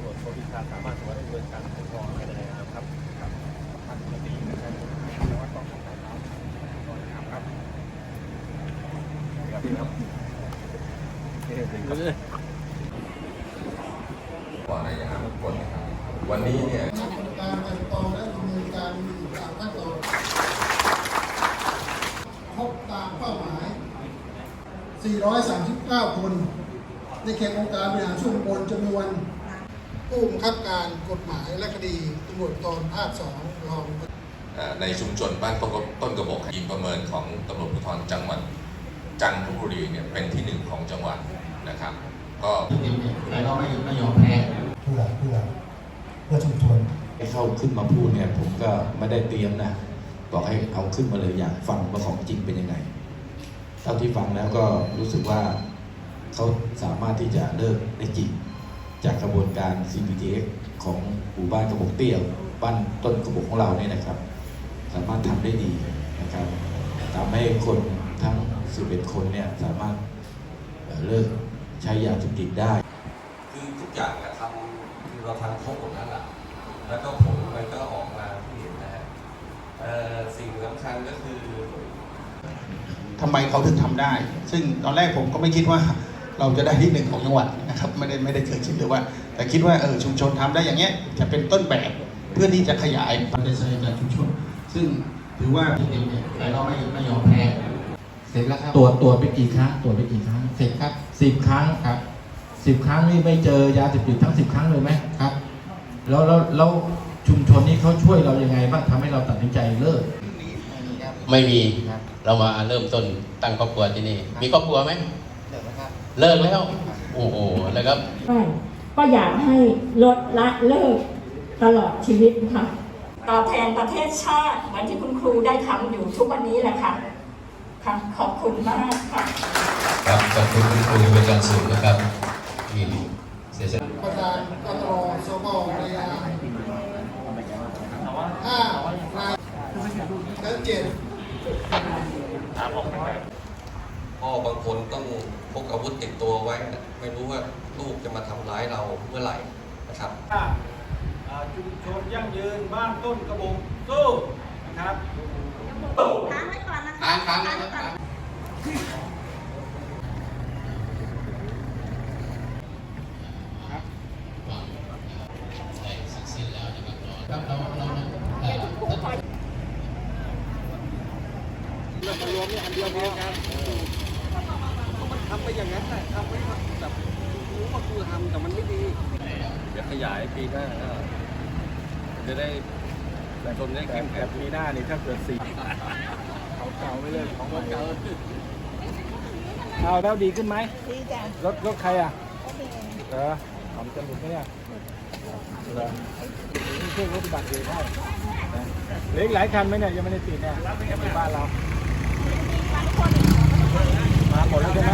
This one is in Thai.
ำรวจโทพิชาสามารถถือว่าดำเนินการปกครองภายในะนาคตครับทางปกตินะครับแล้กองทำตามครับครับพี่ครับเว่าอย่างทุกคนนะครับวันนี้เนี่ยการกันต่อและดำเนินการตามขั้นตอนรบตามเป้าหมาย 439 คน ในเขตองค์การบริหารช่วงบนจำนวน ผู้บังคับการกฎหมายและคดีตำรวจตอนภาคสองรองเอ่อในชุมชนบ้านต้นกระต้นกระบอกทีมประเมินของตำรวจภูธรจังหวัดจันทบุรีเนี่ยเป็นที่หนึ่งของจังหวัดนะครับ ก็แต่เราไม่ไม่ยอมแพ้เพื่อเพื่อเพื่อชุมชนให้เข้าขึ้นมาพูดเนี่ยผมก็ไม่ได้เตรียมนะบอกให้เอาขึ้นมาเลยอยากฟังว่าของจริงเป็นยังไงเท่าที่ฟังแล้วก็รู้สึกว่าเขาสามารถที่จะเลิกได้จริง จากกระบวนการ CPTX ของหมู่บ้านกระบอกเตี้ยวบ้านต้นกระบอกของเราเนี่ยนะครับ สามารถทำได้ดีนะครับทำให้คนทั้ง 11 คนเนี่ยสามารถเอ่อเลิกใช้ยาเสพติดได้ คือทุกอย่างอะทำคือเราทำครบหมดแล้วล่ะแล้วก็ผลมันก็ออกมาที่เห็นนะฮะเอ่อสิ่งสำคัญก็คือทำไมเขาถึงทำได้ ซึ่งตอนแรกผมก็ไม่คิดว่า เราจะได้ที่หนึ่งของจังหวัดนะครับไม่ได้ไม่ได้เคยคิดเลยว่า แต่คิดว่าเออชุมชนทำได้อย่างเงี้ยจะเป็นต้นแบบเพื่อที่จะขยายมันเป็นสถานการณ์ชุมชน ซึ่งถือว่าที่เต็มเนี่ยแต่เราไม่ไม่ยอมแพ้เสร็จแล้วครับตรวจตรวจไปกี่ครั้งตรวจไปกี่ครั้งเสร็จครับสิบครั้งครับสิบครั้งนี่ไม่เจอยาเสพติดทั้งสิบครั้งเลยไหมครับ แล้วแล้วแล้วชุมชนนี้เขาช่วยเรายังไงบ้างทำให้เราตัดสินใจเลิกไม่มีครับเรามาเริ่มต้นตั้งครอบครัวที่นี่ มีครอบครัวไหม เดี๋ยวนะครับเลิกแล้ว โอ้โหแล้วก็ไม่ก็อยากให้ลดละเลิกตลอดชีวิตค่ะตอบแทนประเทศชาติเหมือนที่คุณครูได้ทำอยู่ทุกวันนี้แหละค่ะค่ะขอบคุณมากค่ะครับขอบคุณคุณครูเป็นการสูงนะครับมีเสียใจประธานกตรสบเวลาห้านายและเจ็ดพ่อบางคนต้องพกอาวุธติดตัวไว้ ไม่รู้ว่าลูกจะมาทำร้ายเราเมื่อไหร่นะครับอ่าชุมชนยั่งยืนบ้านต้นกระบอกสู้นะครับค้างค้างนะครับค้างทำไปอย่ ย่างนั้นแต่ทำไม่แบบรู้ว่าครูทำแต่มันไม่ดีเดี๋ยวขยายปีหน้าก็จะได้ประชนได้เข้มแข็งปีหน้านี่ถ้าเกิดสีเขาเก่าไปเลยของเก่าเอาแล้วดีขึ้นไหมดีจ้ะรถรถใครอะเหรอผมจะหลุดไหมเนี่ยเหรอนี่ช่วยรถบัติเหตุให้เหลืออีกหลายคันไหมเนี่ยยังไม่ได้ติดเนี่ยที่บ้านเรามาหมดแล้วใช่ไหม